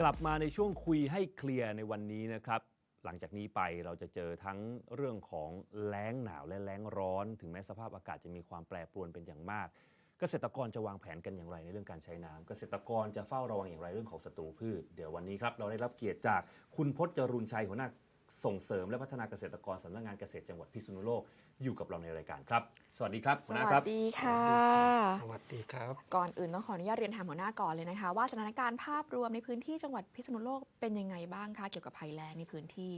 กลับมาในช่วงคุยให้เคลียร์ในวันนี้นะครับ หลังจากนี้ไปเราจะเจอทั้งเรื่องของแล้งหนาวและแล้งร้อน ถึงแม้สภาพอากาศจะมีความแปรปรวนเป็นอย่างมาก เกษตรกรจะวางแผนกันอย่างไรในเรื่องการใช้น้ำเกษตรกรจะเฝ้าระวังอย่างไรเรื่องของศัตรูพืช เดี๋ยววันนี้ครับเราได้รับเกียรติจากคุณพจน์จรุนชัยหัวหน้า ส่งเสริมและพัฒนาเกษตรกรสำนักงานเกษตรจังหวัดพิษณุโลกอยู่กับเราในรายการครับ สวัสดีครับสหัวหน้าวัครัสบดีค่ะ สวัสดีครับ ก่อนอื่นต้องขออนุญาตเรียนถามหัวหน้าก่อนเลยนะคะ ว่าสถานการณ์ภาพรวมในพื้นที่จังหวัดพิษณุโลกเป็นยังไงบ้างคะเกี่ยวกับภัยแล้งในพื้นที่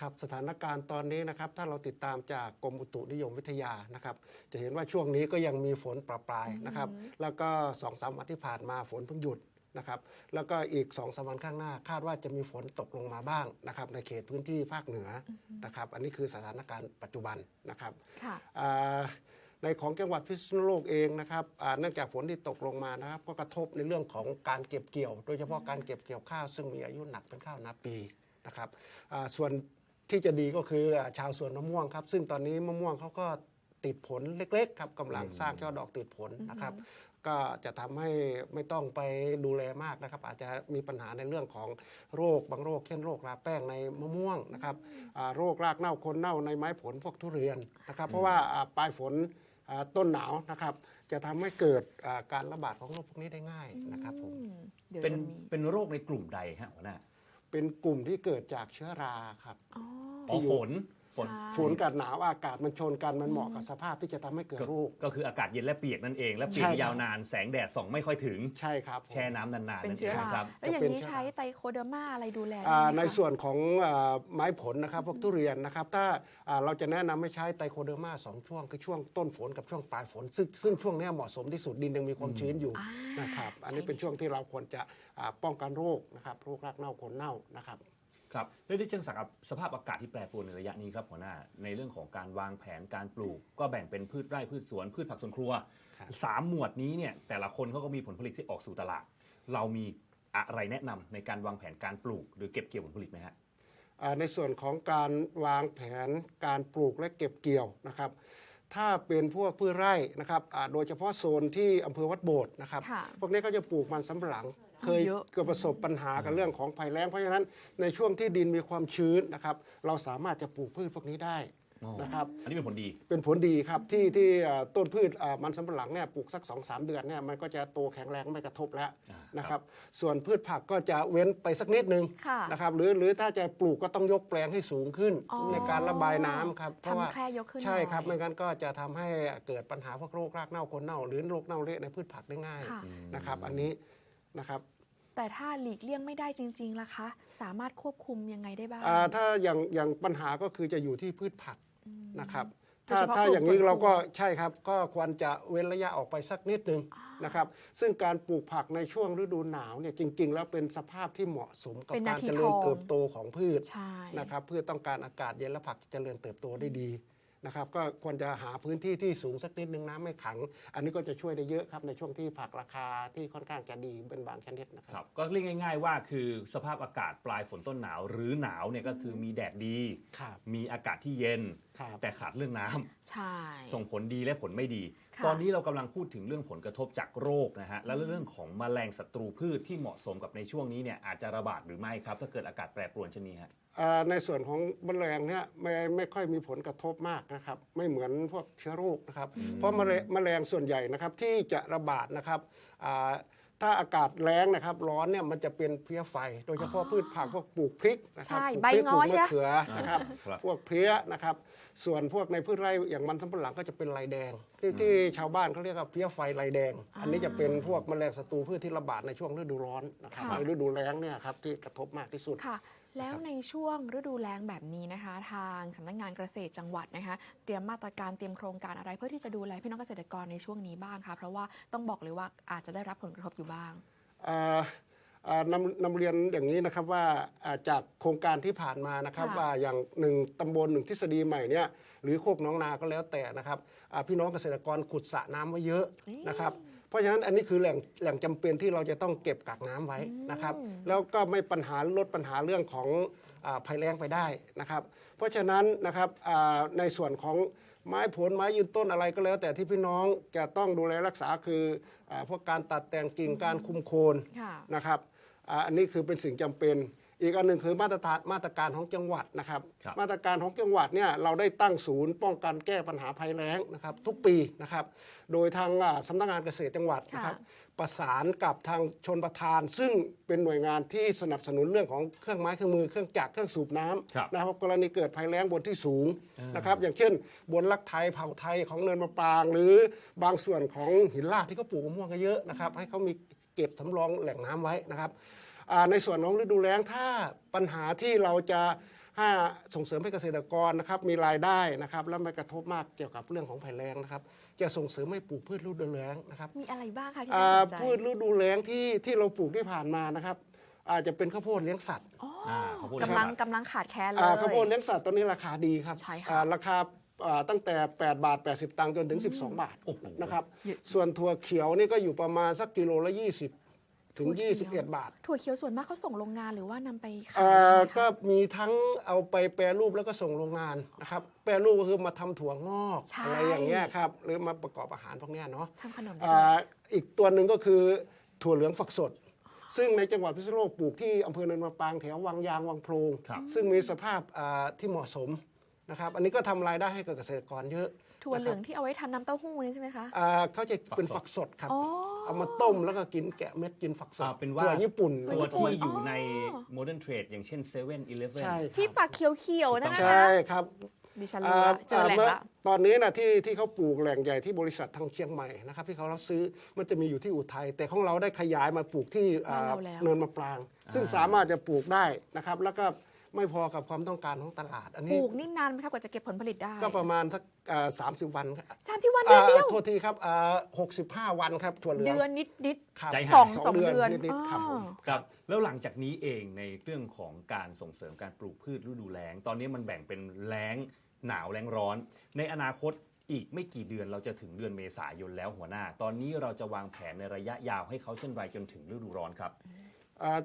ครับสถานการณ์ตอนนี้นะครับ ถ้าเราติดตามจากกรมอุตุนิยมวิทยานะครับ จะเห็นว่าช่วงนี้ก็ยังมีฝนประปรายนะครับ แล้วก็สองสามวันที่ผ่านมาฝนเพิ่งหยุด นะครับแล้วก็อีกสองสามวันข้างหน้า คาดว่าจะมีฝนตกลงมาบ้างนะครับในเขตพื้นที่ภาคเหนือนะครับอันนี้คือสถานการณ์ปัจจุบันนะครับค่ะอ่าในของจังหวัดพิษณุโลกเองนะครับอ่าเนื่องจากฝนที่ตกลงมานะครับ ก็กระทบในเรื่องของการเก็บเกี่ยว โดยเฉพาะการเก็บเกี่ยวข้าวซึ่งมีอายุหนักเป็นข้าวนาปีนะครับอ่าส่วนที่จะดีก็คืออ่าชาวสวนมะม่วงครับ ซึ่งตอนนี้มะม่วงเขาก็ ติดผลเล็กๆครับกำลังสร้างช่อดอกติดผลนะครับ ก็จะทำให้ไม่ต้องไปดูแลมากนะครับ อาจจะมีปัญหาในเรื่องของโรคบางโรค เช่นโรคราแป้งในมะม่วงนะครับอ่าโรครากเน่าคนเน่าในไม้ผลพวกทุเรียนนะครับ เพราะว่าอ่าปลายฝนอ่าต้นหนาวนะครับ จะทำให้เกิดอ่าการระบาดของโรคพวกนี้ได้ง่ายนะครับผมอืมเดี๋ยวเป็นจะมีเป็นโรคในกลุ่มใดฮะหัวหน้าเป็นกลุ่มที่เกิดจากเชื้อราครับอ๋ออ๋อฝน ฝนใช่ฝนกับหนาวอากาศมันชนกันมันเหมาะกับสภาพที่จะทำให้เกิดก็โรคก็คืออากาศเย็นและเปียกนั่นเอง และเปียกใช่ครับยาวนานแสงแดดส่องไม่ค่อยถึง ใช่ครับผม แช่น้ำนานๆเป็นนั่นเอเชื้องราครับแล้วอย่างจะเป็นนี้เชื้อราใช้ไตโคเดอร์มาอะไรดูแลได้อ่าไหมในคะ ส่วนของอ่าไม้ผลนะครับพวกทุเรียนนะครับ ถ้าอ่าเราจะแนะนำให้ใช้ไตโคเดอร์มาสองช่วง คือช่วงต้นฝนกับช่วงปลายฝน ซึ่งซึ่งช่วงเนี้ยเหมาะสมที่สุดดินยังมีความชื้นอยู่อ่านนะครับ อันนี้ใช่เป็นช่วงที่เราควรจะอ่าป้องกันโรคนะครับโรครากเน่าคนเน่านะครับ ครับแล้วได้เชิงสักกับสภาพอากาศที่แปรปรวนในระยะนี้ครับหัวหน้าในเรื่องของการวางแผนการปลูก ก็แบ่งเป็นพืชไร่พืชสวนพืชผักสวนครัวครับสามหมวดนี้เนี่ยแต่ละคนเขาก็มีผลผลิตที่ออกสู่ตลาด เรามีอะไรแนะนำในการวางแผนการปลูก หรือเก็บเกี่ยวผลผลิตไหมฮะ อ่าในส่วนของการวางแผนการปลูกและเก็บเกี่ยวนะครับ ถ้าเป็นพวกพืชไร่นะครับอ่าโดยเฉพาะโซนที่อำเภอวัดโบสถ์นะครับ ค่ะ พวกนี้ก็จะปลูกมันสำปะหลัง เคยเยอะเกิดประสบปัญหากับเรื่องของภัยแล้งเพราะฉะนั้นในช่วงที่ดินมีความชื้นนะครับเราสามารถจะปลูกพืชพวกนี้ได้อ๋อนะครับอันนี้เป็นผลดีเป็นผลดีครับที่ที่อ่าต้นพืชอ่ามันสำปะหลังเนี่ยปลูกสัก2อสเดือนเนี่ยมันก็จะโตแข็งแรงไม่กระทบแล้วอ่านะครับส่วนพืชผักก็จะเว้นไปสักนิดนึงค่ะนะครับหรือหรือถ้าจะปลูกก็ต้องยกแปลงให้สูงขึ้นอ๋อในการระบายน้ำครับเพราะว่าทำแคร่ยกขึ้นใช่ครับหน่ไม่อยงั้นก็จะทำให้เกิดปัญหาพวกโรครากเน่าคนเน่า หรือโรคเน่าเละในพืชผักได้ง่ายค่ะนะครับอันนี้นะครับ แต่ถ้าหลีกเลี่ยงไม่ได้จริงๆล่ะคะ สามารถควบคุมยังไงได้บ้างอ่าถ้าอย่างอย่างปัญหาก็คือจะอยู่ที่พืชผักนะครับโดยถ้าเฉพาะถ้ากลุ่มอย่างนี้สวนครัวเราก็ใช่ครับก็ควรจะเว้นระยะออกไปสักนิดนึงนะครับซึ่งการปลูกผักในช่วงฤดูหนาวเนี่ยจริง ๆ แล้วเป็นสภาพที่เหมาะสมกับเป็นนาการทีเจริญทองเติบโตของพืชใช่นะครับเพื่อต้องการอากาศเย็นและผักจะเจริญเติบโตได้ดี นะครับก็ควรจะหาพื้นที่ที่สูงสักนิดนึงน้ำไม่ขัง อันนี้ก็จะช่วยได้เยอะครับในช่วงที่ผักราคาที่ค่อนข้างจะดีเป็นบางชนิดนะคครัรับบก็เรียกง่าย ๆ ว่าคือสภาพอากาศปลายฝนต้นหนาว หรือหนาวเนี่ยก็คือมีแดดดีครับมีอากาศที่เย็นครับแต่ขาดเรื่องน้ำใช่ส่งผลดีและผลไม่ดีค่ะ ตอนนี้เรากำลังพูดถึงเรื่องผลกระทบจากโรคนะฮะ แล้วเรื่องของแมลงศัตรูพืชที่เหมาะสมกับในช่วงนี้เนี่ยอาจจะระบาดหรือไม่ครับ ถ้าเกิดอากาศแปรปรวนเช่นนี้ฮะอ่าในส่วนของแมลงเนี่ยไม่ไม่ค่อยมีผลกระทบมากนะครับ ไม่เหมือนพวกเชื้อโรคนะครับ เพราะแมลงแมลงส่วนใหญ่นะครับที่จะระบาดนะครับอ่า ถ้าอากาศแล้งนะครับ ร้อนเนี่ยมันจะเป็นเพลี้ยไฟ โดยเฉพาะพืชผักพวกปลูกพริกนะครัใช่ปลูกใบพริกงปลูอกมะใช่ไหมเขือนะครับ ครับ พวกเพลี้ยนะครับ ส่วนพวกในพืชไร่อย่างมันสำปะหลังก็จะเป็นลายแดง ที่ที่ชาวบ้านเขาเรียกว่าเพลี้ยไฟลายแดง อันนี้จะเป็นพวกแมลงศัตรูพืชที่ระบาดในช่วงฤดูร้อนนะครับค่ะ ในฤดูแล้งเนี่ยครับที่กระทบมากที่สุด ค่ะ แล้วในช่วงฤดูแล้งแบบนี้นะคะ ทางสำนักงานเกษตรจังหวัดนะคะ เตรียมมาตรการเตรียมโครงการอะไรเพื่อที่จะดูแลพี่น้องเกษตรกรในช่วงนี้บ้างคะเพราะว่าต้องบอกเลยว่าอาจจะได้รับผลกระทบอยู่บ้างอ่าอ่านำนำเรียนอย่างนี้นะครับว่าอ่าจากโครงการที่ผ่านมานะครับค่ะว่าอย่างหนึ่งตำบลหนึ่งทฤษฎีใหม่เนี่ยหรือโคกหน้องนาก็แล้วแต่นะครับอ่าพี่น้องเกษตรกรขุดสระน้ำไว้เยอะนะครับ เพราะฉะนั้นอันนี้คือแหล่งแหล่งจำเป็นที่เราจะต้องเก็บกักน้ำไว้นะครับ แล้วก็ไม่ปัญหาลดปัญหาเรื่องของอาภัยแล้งไปได้นะครับ เพราะฉะนั้นนะครับอ่าในส่วนของไม้ผลไม้ยืนต้นอะไรก็แล้ว แต่ที่พี่น้องจะต้องดูแลรักษาคืออาพวกการตัดแต่งกิ่งการคุมโคนค่ะนะครับอ่าอันนี้คือเป็นสิ่งจำเป็น อีกอันหนึ่งคือมาตรฐานมาตรการของจังหวัดนะครับ ครับ มาตรการของจังหวัดเนี่ยเราได้ตั้งศูนย์ป้องกันแก้ปัญหาภัยแล้งนะครับ ทุกปีนะครับ โดยทางอ่าสำนักงานเกษตรจังหวัดนะครับค่ะ ประสานกับทางชนประทาน ซึ่งเป็นหน่วยงานที่สนับสนุนเรื่องของเครื่องไม้เครื่องมือเครื่องจักรเครื่องสูบน้ครับำนะครับกรณีเกิดภัยแล้งบนที่สูงอ่านนะครับอย่างเช่น บนลักไทยเผ่าไทยของเนินมะปราง หรือบางส่วนของหินลาดที่เขาปลูกมะม่วงกันเยอะนะครับให้เขามีเก็บสำรองแหล่งน้ำไว้นะครับอ่า ในส่วนของฤดูแล้งถ้าปัญหาที่เราจะให้ส่งเสริมให้เกษตรกรนะครับมีรายได้นะครับแล้วไม่กระทบมากเกี่ยวกับเรื่องของภัยแล้งนะครับจะส่งเสริมให้ปลูกพืชฤดูแล้งนะครับมีอะไรบ้างคะที่อ่าน่าสนใจพืชฤดูแล้งที่ที่เราปลูกที่ผ่านมานะครับอาจจะเป็นข้าวโพดเลี้ยงสัตว์อ๋ออ่าเขาพูดกำลังนะครับกำลังขาดแคลนเลยอ่าข้าวโพดเลี้ยงสัตว์ตอนนี้ราคาดีครับใช่ค่ะอ่าราคาอ่าตั้งแต่ 8 บาท 80 ตังค์จนถึง 12 บาทโอ้โหนะครับเยอะส่วนถั่วเขียวนี่ก็อยู่ประมาณสักกิโลละ 20 ถึงถั่วเขียว21 บาท ถั่วเขียวส่วนมากเขาส่งโรงงานหรือว่านำไปขายอ่ายังไงคะก็มีทั้งเอาไปแปรรูปแล้วก็ส่งโรงงานนะครับ แปรรูปก็คือมาทำถั่วงอกใช่อะไรอย่างเงี้ยครับ หรือมาประกอบอาหารพวกเนี้ยเนาะทำขนมได้อ่ด้วยาอีกตัวหนึ่งก็คือถั่วเหลืองฝักสด ซึ่งในจังหวัดพิษณุโลกปลูกที่อำเภอเนินมะปรางแถววังยางวังโพรงครับซึ่งมีสภาพอ่าที่เหมาะสมนะครับ อันนี้ก็ทำรายได้ให้กับเกษตรกรเยอะ ถั่วเหลืองที่เอาไว้ทำน้ำเต้าหู้นี่ใช่ไหมคะ อ่าเขาจะเป็นฝักสดครับ อ๋อ เอามาต้มแล้วก็กินแกะเม็ดกินฝักสดอ่าเป็นว่าถั่วญี่ปุ่นตัวญี่ปุ่น ที่อยู่ในอ๋อ modern trade อย่างเช่น7 e เ e ่ e อใช่คที่รับฝักเขียวๆนะถูกต้องคะใช่ครับดิฉันรู้ละเจอแหล่งมื่ละตอนนี้นะที่ที่เขาปลูกแหล่งใหญ่ที่บริษัททางเชียงใหม่นะครับที่เขารับซื้อมันจะมีอยู่ที่อุทัยแต่ของเราได้ขยายมาปลูกที่อ่าบ้านเราแล้ว เนินมะปราง ซึ่งสามารถจะปลูกได้นะครับแล้วก็ ไม่พอกับความต้องการของตลาด อันปนี้ลูกนี่นานไหมคะกว่าจะเก็บผลผลิตได้ก็ประมาณสักสามสิบวันครับสามสิบวันเดือนเดียวโทษทีครับหกสิบห้าวันครับถั่วเหลืองเดือนนิดนิด ครับใจหาย สองสองเดือนนิดๆครับผมอ๋อ ครับแล้วหลังจากนี้เองในเรื่องของการส่งเสริมการปลูกพืชฤดูแล้ง ตอนนี้มันแบ่งเป็นแล้งหนาวแล้งร้อน ในอนาคตอีกไม่กี่เดือนเราจะถึงเดือนเมษายนแล้วหัวหน้า ตอนนี้เราจะวางแผนในระยะยาวให้เขาเช่นไรจนถึงฤดูร้อนครับ อ่า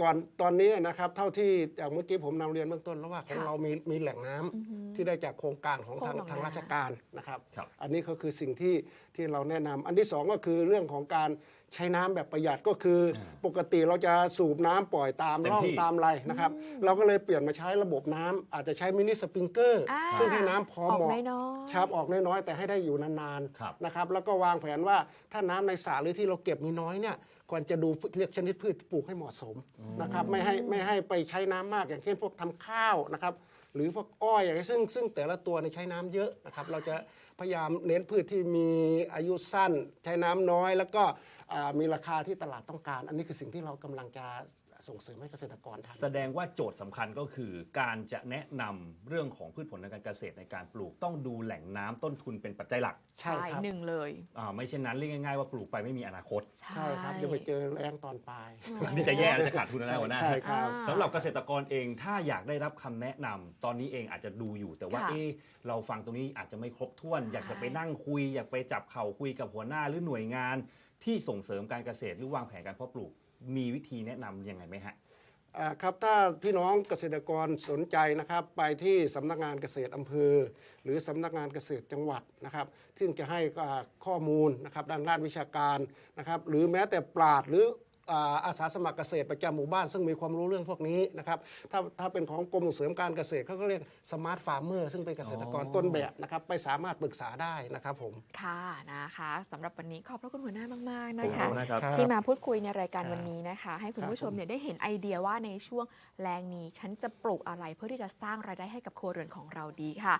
ก่อนตอนนี้นะครับเท่าที่อย่างเมื่อกี้ผมนำเรียนเบื้องต้นแล้วว่าของค่ะเรามีมีแหล่งน้ำอือหือที่ได้จากโครงการของทางโครงหนองทางนาราชการนะครับครับ อันนี้ก็คือสิ่งที่ที่เราแนะนำอันที่สองก็คือเรื่องของการ ใช้น้ำแบบประหยัดก็คืออาปกติเราจะสูบน้ำปล่อยตามเต็มร่องที่ตามไรนะครับ เราก็เลยเปลี่ยนมาใช้ระบบน้ำอาจจะใช้มินิสปริงเกอร์อ่าซึ่งให้น้ำพอออกเหมาะน้อยๆครับออกน้อยๆแต่ให้ได้อยู่นานครับๆนะครับแล้วก็วางแผนว่าถ้าน้ำในสระหรือที่เราเก็บมีน้อยเนี่ยควรจะดูเลือกชนิดพืชที่ปลูกให้เหมาะสมนะครับไม่ให้ไม่ให้ไปใช้น้ำมากอย่างเช่นพวกทำข้าวนะครับหรือพวกอ้อยอย่างเงี้ยซึ่งซึ่งแต่ละตัวเนี่ยใช้น้ำเยอะนะครับเราจะ พยายามเน้นพืชที่มีอายุสั้น ใช้น้ำน้อย แล้วก็มีราคาที่ตลาดต้องการ อันนี้คือสิ่งที่เรากำลังจะ ส่งเสริมให้เกษตรกรทำแสดงว่าโจทย์สำคัญก็คือ การจะแนะนำเรื่องของพืชผลทางการเกษตรในการปลูกต้องดูแหล่งน้ำต้นทุนเป็นปัจจัยหลักใช่ครับ หนึ่งเลยอ่าไม่เช่นนั้นเรียกง่ายๆว่าปลูกไปไม่มีอนาคต ใช่ใช่ครับอย่าไปเจอแรงตอนปลายอันนี้จะแย่แล้วจะขาดทุนแล้วนะหัวหน้า ใช่ครับ อ่า สำหรับเกษตรกรเองถ้าอยากได้รับคำแนะนำตอนนี้เองอาจจะดูอยู่แต่ว่าค่ะเอ๊ะเราฟังตรงนี้อาจจะไม่ครบถ้วน ใช่ อยากจะไปนั่งคุย อยากไปจับเข่าคุยกับหัวหน้าหรือหน่วยงาน ที่ส่งเสริมการเกษตรหรือวางแผนการเพาะปลูก มีวิธีแนะนำยังไงไหมฮะ อ่าครับถ้าพี่น้องเกษตรกรสนใจนะครับไปที่สำนักงานเกษตรอำเภอ หรือสำนักงานเกษตรจังหวัดนะครับ ซึ่งจะให้อ่าข้อมูลนะครับด้านด้านวิชาการนะครับ หรือแม้แต่ปราดหรือ อ่าอาสาสมัครเกษตรประจำหมู่บ้าน ซึ่งมีความรู้เรื่องพวกนี้นะครับถ้าถ้าเป็นของกรมส่งเสริมการเกษตรเขาก็เรียกสมาร์ทฟาร์มเมอร์ซึ่งเป็นเกษตรกรอ๋อต้นแบบนะครับไปสามารถปรึกษาได้นะครับผมค่ะนะคะสำหรับวันนี้ขอบพระคุณหัวหน้ามากๆขนะอบคะคุณนะครับครับที่มาพูดคุยในรายการครับวันนี้นะคะ ให้คุณครับผู้ชมเนี่ยได้เห็นไอเดียว่าในช่วงแรงนี้ฉันจะปลูกอะไรเพื่อที่จะสร้างรายได้ให้กับครัวเรือนของเราดีค่ะ